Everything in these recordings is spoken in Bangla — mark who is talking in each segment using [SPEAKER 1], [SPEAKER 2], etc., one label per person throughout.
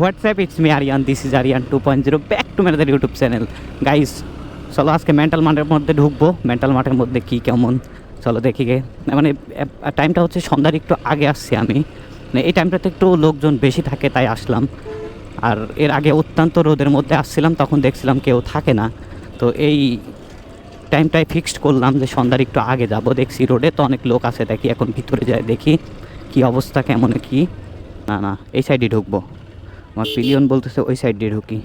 [SPEAKER 1] WhatsApp it's me Aryan this is Aryan two point zero back to মেরাদের YouTube channel guys চলো আজকে মেন্টাল মাঠের মধ্যে ঢুকবো। মেন্টাল মাঠের মধ্যে কী কেমন? চলো দেখি গে। মানে টাইমটা হচ্ছে সন্ধ্যার একটু আগে আসছি আমি। মানে এই টাইমটাতে একটু লোকজন বেশি থাকে, তাই আসলাম। আর এর আগে অত্যন্ত রোদের মধ্যে আসছিলাম, তখন দেখছিলাম কেউ থাকে না। তো এই টাইমটায় ফিক্সড করলাম যে সন্ধ্যার একটু আগে যাব দেখছি রোডে। তো অনেক লোক আছে দেখি, এখন ভিতরে যায় দেখি। কি অবস্থা, কেমন কি? না না, এই সাইডে ঢুকবো। আমার পিলিয়ন বলতেছে ওই সাইড দিয়ে ঢুকি।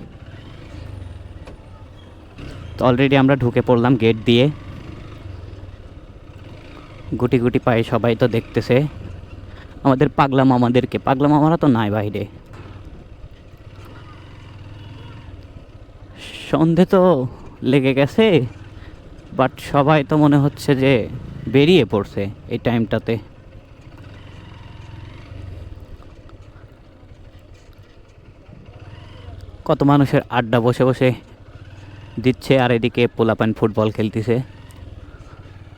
[SPEAKER 1] তো অলরেডি আমরা ঢুকে পড়লাম গেট দিয়ে। গুটি গুটি পায়ে সবাই তো দেখতেছে। আমাদের পাগলা মামাদেরকে, পাগলা মামারা তো নাই বাইরে। সন্ধে তো লেগে গেছে বাট সবাই তো মনে হচ্ছে যে বেরিয়ে পড়ছে এই টাইমটাতে কত মানুষের আড্ডা বসে বসে দিচ্ছে আর এদিকে পোলাপান ফুটবল খেলতেছে।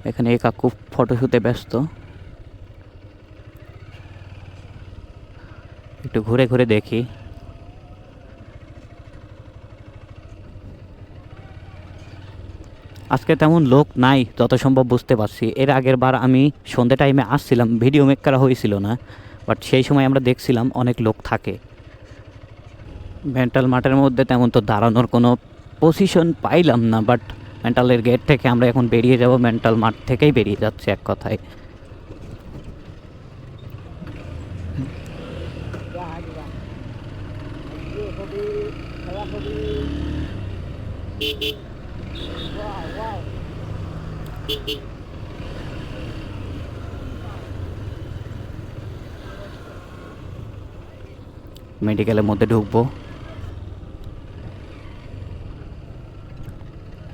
[SPEAKER 1] এখানে এই কাকু ফটোশুটে ব্যস্ত। একটু ঘুরে ঘুরে দেখি। আজকে তেমন লোক নাই, যত সম্ভব বুঝতে পারছি। এর আগের বার আমি সন্ধ্যে টাইমে আসছিলাম ভিডিও মেক করা হয়েছিল না। বাট সেই সময় আমরা দেখছিলাম অনেক লোক থাকে। মেন্টাল মাঠের মধ্যে তেমন তো দাঁড়ানোর কোনো পজিশন পাইলাম না বাট মেন্টালের গেট থেকে আমরা এখন বেরিয়ে যাব। মেন্টাল মাঠ থেকেই বেরিয়ে যাচ্ছে এক কথায়। মেডিকেলের মধ্যে ঢুকবো।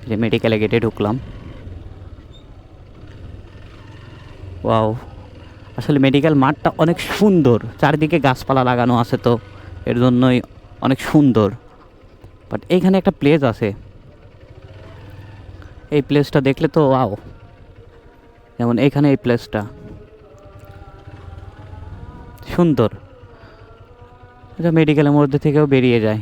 [SPEAKER 1] যে মেডিকেলে গেটে ঢুকলাম। ওয়াও আসলে মেডিকেল মাঠটা অনেক সুন্দর। চারিদিকে গাছপালা লাগানো আছে তো, এর জন্যই অনেক সুন্দর। বাট এইখানে একটা প্লেস আছে। এই প্লেসটা দেখলে তো ওয়াও যেমন এইখানে এই প্লেসটা সুন্দর। এটা মেডিকেলের মধ্যে থেকেও বেরিয়ে যায়।